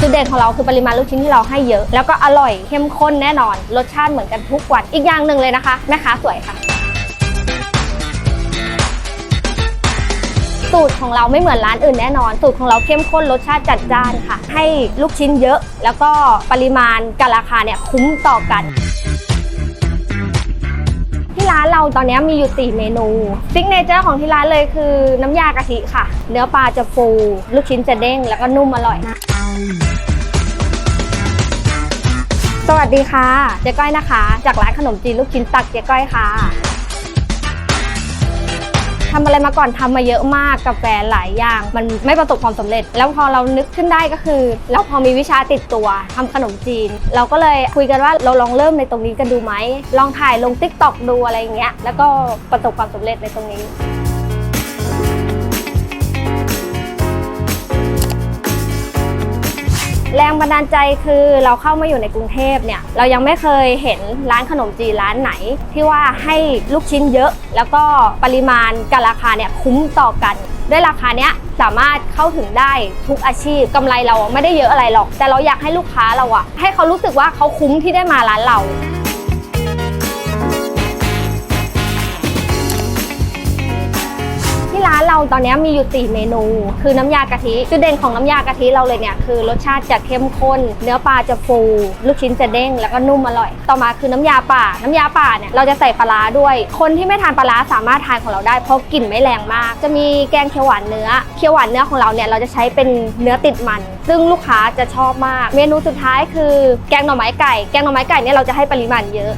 จุดเด่นของเราคือปริมาณลูกชิ้นที่เราให้เยอะ แล้วก็อร่อยเข้มข้นแน่นอน รสชาติเหมือนกันทุกวัน อีกอย่างหนึ่งเลยนะคะ แม่ค้าสวยค่ะ สูตรของเราไม่เหมือนร้านอื่นแน่นอน สูตรของเราเข้มข้นรสชาติจัดจ้านค่ะ ให้ลูกชิ้นเยอะ แล้วก็ปริมาณกับราคาเนี่ยคุ้มต่อกัน ร้านเราตอนนี้มีอยู่ 4 เมนูซิกเนเจอร์ของที่ร้านเลยคือน้ำยากะทิค่ะ เนื้อปลาจะฟู ลูกชิ้นจะเด้ง แล้วก็นุ่มอร่อยสวัสดีค่ะ เจ๊ก้อยนะคะ จากร้านขนมจีนลูกชิ้นตักเจ๊ก้อยค่ะ ทำอะไรมาก่อนทำมาเยอะมากกับแฟนหลายอย่าง มันไม่ประสบความสำเร็จ แล้วพอเรานึกขึ้นได้ก็คือเราพอมีวิชาติดตัวทำขนมจีน เราก็เลยคุยกันว่าเราลองเริ่มในตรงนี้กันดูไหมลองถ่ายลงติ๊กต็อกดูอะไรอย่างเงี้ยแล้วก็ประสบความสำเร็จในตรงนี้ รงบันดาลใจคือเราเข้ามาอยู่ในกรุงเทพเนี่ยเรายังไม่เคยเห็นร้านขนมจีนร้านไหน ที่ว่าให้ลูกชิ้นเยอะ แล้วก็ปริมาณกับราคาเนี่ยคุ้มต่อกัน ด้วยราคาเนี้ยสามารถเข้าถึงได้ทุกอาชีพกำไรเราไม่ได้เยอะอะไรหรอก แต่เราอยากให้ลูกค้าเราอะให้เขารู้สึกว่าเขาคุ้มที่ได้มาร้านเรา ร้านเราตอนนี้มีอยู่4เมนู คือน้ำยากะทิจุดเด่นของน้ำยากะทิเราเลยเนี่ยคือรสชาติจะเข้มข้น เนื้อปลาจะฟู ลูกชิ้นจะเด้งแล้วก็นุ่มอร่อย ต่อมาคือน้ำยาป่า น้ำยาป่าเนี่ยเราจะใส่ปลาร้าด้วย คนที่ไม่ทานปลาร้าสามารถทานของเราได้เพราะกลิ่นไม่แรงมาก จะมีแกงเขียวหวานเนื้อเขียวหวานเนื้อของเราเนี่ยเราจะใช้เป็นเนื้อติดมัน ซึ่งลูกค้าจะชอบมาก เมนูสุดท้ายคือแกงหน่อไม้ไก่ แกงหน่อไม้ไก่เนี่ยเราจะให้ปริมาณเยอะ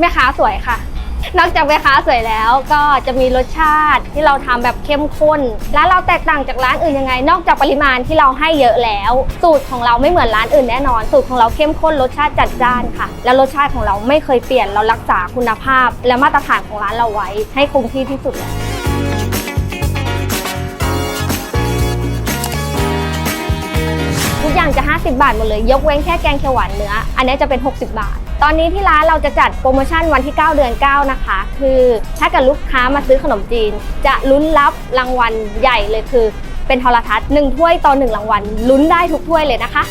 แม่ค้าสวยค่ะ นอกจากแม่ค้าสวยแล้วก็จะมีรสชาติที่เราทำแบบเข้มข้น ร้านเราแตกต่างจากร้านอื่นยังไง นอกจากปริมาณที่เราให้เยอะแล้ว สูตรของเราไม่เหมือนร้านอื่นแน่นอน สูตรของเราเข้มข้นรสชาติจัดจ้านค่ะ แล้วรสชาติของเราไม่เคยเปลี่ยนเรารักษาคุณภาพ และมาตรฐานของร้านเราไว้ ให้คงที่ที่สุดเลยทุกอย่างจะ 50 บาทหมดเลย ยกเว้นแค่แกงเขียวหวานเนื้อ อันนี้จะเป็น 60 บาท ตอนนี้ที่ร้านเราจะจัดโปรโมชั่นวันที่ 9 เดือน 9 นะคะ คือถ้าเกิดลูกค้ามาซื้อขนมจีน จะลุ้นรับรางวัลใหญ่เลยคือ เป็นโทรทัศน์1ถ้วยต่อ1รางวัลลุ้นได้ทุกถ้วยเลยนะคะ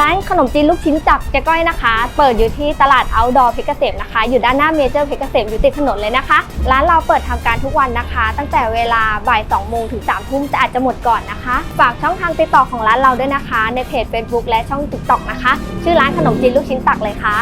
ร้านขนมจีนลูกชิ้นจับแกก้อยนะคะ เปิดอยู่ที่ตลาด outdoor เพชรเกษมนะคะ อยู่ด้านหน้าเมเจอร์เพชรเกษมอยู่ติดถนนเลยนะคะ ร้านเราเปิดทำการทุกวันนะคะ ตั้งแต่เวลาบ่าย2โมงถึง3ทุ่มแต่อาจจะหมดก่อนนะคะ ฝากช่องทางติดต่อของร้านเราด้วยนะคะ ในเพจ Facebook และช่อง TikTok นะคะ ชื่อร้านขนมจีนลูกชิ้นตักเลยค่ะ